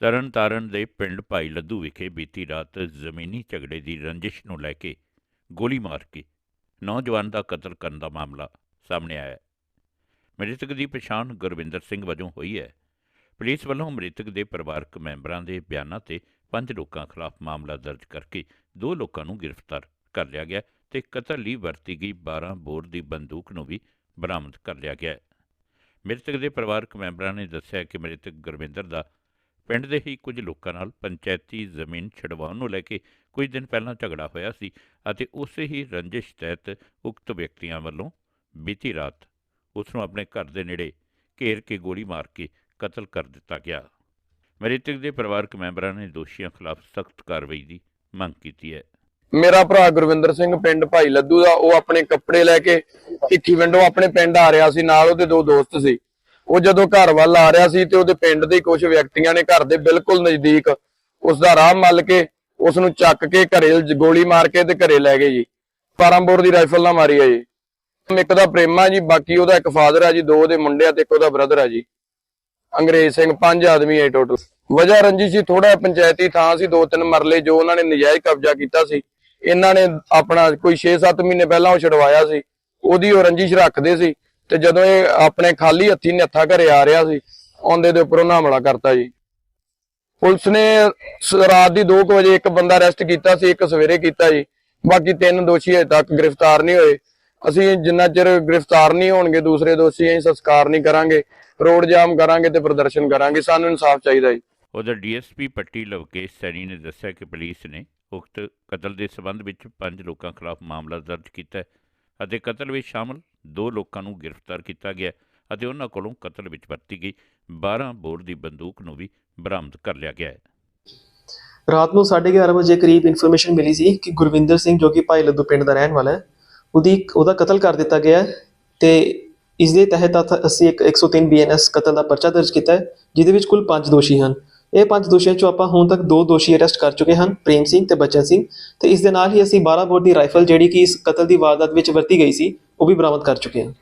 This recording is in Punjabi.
ਤਰਨਤਾਰਨ ਦੇ ਪਿੰਡ ਭਾਈ ਲੱਦੂ ਵਿਖੇ ਬੀਤੀ ਰਾਤ ਜ਼ਮੀਨੀ ਝਗੜੇ ਦੀ ਰੰਜਿਸ਼ ਨੂੰ ਲੈ ਕੇ ਗੋਲੀ ਮਾਰ ਕੇ ਨੌਜਵਾਨ ਦਾ ਕਤਲ ਕਰਨ ਦਾ ਮਾਮਲਾ ਸਾਹਮਣੇ ਆਇਆ ਹੈ। ਮ੍ਰਿਤਕ ਦੀ ਪਛਾਣ ਗੁਰਵਿੰਦਰ ਸਿੰਘ ਵਜੋਂ ਹੋਈ ਹੈ। ਪੁਲਿਸ ਵੱਲੋਂ ਮ੍ਰਿਤਕ ਦੇ ਪਰਿਵਾਰਕ ਮੈਂਬਰਾਂ ਦੇ ਬਿਆਨਾਂ ਤੇ ਪੰਜ ਲੋਕਾਂ ਖਿਲਾਫ ਮਾਮਲਾ ਦਰਜ ਕਰਕੇ ਦੋ ਲੋਕਾਂ ਨੂੰ ਗ੍ਰਿਫਤਾਰ ਕਰ ਲਿਆ ਗਿਆ ਤੇ ਕਤਲ ਲਈ ਵਰਤੀ ਗਈ 12 ਬੋਰ ਦੀ ਬੰਦੂਕ ਨੂੰ ਵੀ ਬਰਾਮਦ ਕਰ ਲਿਆ ਗਿਆ ਮ੍ਰਿਤਕ ਦੇ ਪਰਿਵਾਰਕ ਮੈਂਬਰਾਂ ਨੇ ਦੱਸਿਆ ਕਿ ਮ੍ਰਿਤਕ ਗੁਰਵਿੰਦਰ ਦਾ ਪਿੰਡ ਦੇ ਹੀ ਕੁਝ ਲੋਕਾਂ ਨਾਲ ਪੰਚਾਇਤੀ ਜ਼ਮੀਨ ਛਡਵਾਉਣ ਨੂੰ ਲੈ ਕੇ ਕੁਝ ਦਿਨ ਪਹਿਲਾਂ ਝਗੜਾ ਹੋਇਆ ਸੀ ਅਤੇ ਉਸੇ ਹੀ ਰੰਜਿਸ਼ ਤਹਿਤ ਉਕਤ ਵਿਅਕਤੀਆਂ ਵੱਲੋਂ ਬੀਤੀ ਰਾਤ ਉਸ ਨੂੰ ਆਪਣੇ ਘਰ ਦੇ ਨੇੜੇ ਘੇਰ ਕੇ ਗੋਲੀ ਮਾਰ ਕੇ ਕਤਲ ਕਰ ਦਿੱਤਾ ਗਿਆ। ਮ੍ਰਿਤਕ ਦੇ ਪਰਿਵਾਰਕ ਮੈਂਬਰਾਂ ਨੇ ਦੋਸ਼ੀਆਂ ਖਿਲਾਫ ਸਖਤ ਕਾਰਵਾਈ ਦੀ ਮੰਗ ਕੀਤੀ ਹੈ। ਮੇਰਾ ਭਰਾ ਗੁਰਵਿੰਦਰ ਸਿੰਘ, ਪਿੰਡ ਭਾਈ ਲੱਦੂ ਦਾ, ਉਹ ਆਪਣੇ ਕੱਪੜੇ ਲੈ ਕੇ ਭਿੱਖੀ ਵਿੰਡੋ ਆਪਣੇ ਪਿੰਡ ਆ ਰਿਹਾ ਸੀ, ਨਾਲ ਉਹਦੇ ਦੋ ਦੋਸਤ ਸੀ। ਉਹ ਜਦੋਂ ਘਰ ਵੱਲ ਆ ਰਿਹਾ ਸੀ ਤੇ ਉਹਦੇ ਪਿੰਡ ਦੇ ਕੁਝ ਵਿਅਕਤੀਆਂ ਨੇ ਘਰ ਦੇ ਬਿਲਕੁਲ ਨਜ਼ਦੀਕ ਉਸ ਦਾ ਰਾਹ ਮੱਲ ਕੇ ਉਸ ਨੂੰ ਚੱਕ ਕੇ ਘਰੇ ਗੋਲੀ ਮਾਰ ਕੇ ਤੇ ਘਰੇ ਲੈ ਗਏ ਜੀ। ਪਾਰੰਬੋਰ ਦੀ ਰਾਈਫਲ ਨਾਲ ਮਾਰੀ ਹੈ ਜੀ। ਇੱਕ ਦਾ ਪ੍ਰੇਮਾ ਜੀ, ਬਾਕੀ ਉਹਦਾ ਇੱਕ ਫਾਦਰ ਆ ਜੀ, ਦੋ ਉਹਦੇ ਮੁੰਡੇ ਆ ਤੇ ਇੱਕ ਉਹਦਾ ਬ੍ਰਦਰ ਆ ਜੀ। ਅੰਗਰੇਜ਼ ਸਿੰਘ, ਪੰਜ ਆਦਮੀ ਹੈ ਟੋਟਲ ਵਜ੍ਹਾ ਰੰਜੀ ਸੀ ਥੋੜਾ ਪੰਚਾਇਤੀ ਥਾਂ ਸੀ, ਦੋ ਤਿੰਨ ਮਰਲੇ ਜੋ ਉਹਨਾਂ ਨੇ ਨਜਾਇਜ਼ ਕਬਜ਼ਾ ਕੀਤਾ ਸੀ। ਇਹਨਾਂ ਨੇ ਆਪਣਾ ਕੋਈ 6-7 ਮਹੀਨੇ ਪਹਿਲਾਂ ਉਹ ਛਡਵਾਇਆ ਸੀ। ਉਹਦੀ ਉਹ ਰੰਜਿਸ਼ ਰੱਖਦੇ ਸੀ। ਤੇ ਜਦੋਂ ਇਹ ਆਪਣੇ ਖਾਲੀ ਹੱਥੀ ਨੱਥਾ ਘਰੇ ਆ ਰਿਹਾ ਸੀ ਆਉਂਦੇ ਦੇ ਉੱਪਰ ਉਹਨਾਂ ਹਮਲਾ ਕਰਤਾ ਜੀ। ਪੁਲਿਸ ਨੇ ਰਾਤ ਦੀ 2 ਵਜੇ ਇੱਕ ਬੰਦਾ ਅਰੈਸਟ ਕੀਤਾ ਸੀ, ਇੱਕ ਸਵੇਰੇ ਕੀਤਾ ਜੀ। ਬਾਕੀ ਤਿੰਨ ਦੋਸ਼ੀ ਅਜੇ ਤੱਕ ਗ੍ਰਿਫਤਾਰ ਨਹੀਂ ਹੋਏ। ਅਸੀਂ ਜਿੰਨਾ ਚਿਰ ਗ੍ਰਿਫਤਾਰ ਨਹੀਂ ਹੋਣਗੇ, ਦੂਸਰੇ ਦੋਸ਼ੀ ਅਸੀਂ ਸੰਸਕਾਰ ਨਹੀਂ ਕਰਾਂਗੇ, ਰੋਡ ਜਾਮ ਕਰਾਂਗੇ ਤੇ ਪ੍ਰਦਰਸ਼ਨ ਕਰਾਂਗੇ, ਸਾਨੂੰ ਇਨਸਾਫ ਚਾਹੀਦਾ ਜੀ। ਉਧਰ ਡੀਐਸਪੀ ਪੱਟੀ ਲਵਕੇਸ਼ ਸੈਣੀ ਨੇ ਦੱਸਿਆ ਕਿ ਪੁਲਿਸ ਨੇ ਉਕਤ ਕਤਲ ਦੇ ਸਬੰਧ ਵਿੱਚ ਪੰਜ ਲੋਕਾਂ ਖਿਲਾਫ ਮਾਮਲਾ ਦਰਜ ਕੀਤਾ ਹੈ ਅਤੇ ਕਤਲ ਵਿੱਚ ਸ਼ਾਮਲ ਦੋ ਲੋਕਾਂ ਨੂੰ ਗ੍ਰਿਫਤਾਰ ਕੀਤਾ ਗਿਆ ਹੈ ਅਤੇ ਉਹਨਾਂ ਕੋਲੋਂ ਕਤਲ ਵਿੱਚ ਵਰਤੀ ਗਈ। 12 ਬੋਰ ਦੀ ਬੰਦੂਕ ਨੂੰ ਵੀ ਬਰਾਮਦ ਕਰ ਲਿਆ ਗਿਆ ਹੈ। ਰਾਤ ਨੂੰ 11:30 ਵਜੇ ਕਰੀਬ ਇਨਫੋਰਮੇਸ਼ਨ ਮਿਲੀ ਸੀ ਕਿ ਗੁਰਵਿੰਦਰ ਸਿੰਘ ਜੋ ਕਿ ਭਾਈ ਲੱਦੂ ਪਿੰਡ ਦਾ ਰਹਿਣ ਵਾਲਾ ਹੈ, ਉਹਦੀ ਉਹਦਾ ਕਤਲ ਕਰ ਦਿੱਤਾ ਗਿਆ ਤੇ ਇਸ ਦੇ ਤਹਿਤ ਅਸੀਂ ਇੱਕ 103 ਬੀਐਨਐਸ ਕਤਲ ਦਾ ਪਰਚਾ ਦਰਜ ਕੀਤਾ ਹੈ, ਜਿਹਦੇ ਵਿੱਚ ਕੁੱਲ 5 ਦੋਸ਼ੀ ਹਨ। ਇਹ ਪੰਜ ਦੋਸ਼ੀਆਂ ਚੋਂ ਆਪਾਂ ਹੁਣ ਤੱਕ ਦੋ ਦੋਸ਼ੀ ਅਰੈਸਟ ਕਰ ਚੁੱਕੇ ਹਨ, ਪ੍ਰੇਮ ਸਿੰਘ ਤੇ ਬਚਨ ਸਿੰਘ। ਤੇ ਇਸ ਦੇ ਨਾਲ ਹੀ ਅਸੀਂ 12 ਬੋਰ ਦੀ ਰਾਈਫਲ ਜਿਹੜੀ ਕਿ ਇਸ ਕਤਲ ਦੀ ਵਾਰਦਾਤ ਵਿੱਚ ਵਰਤੀ ਗਈ ਸੀ ਉਹ ਵੀ ਬਰਾਮਦ ਕਰ ਚੁੱਕੇ ਹਾਂ।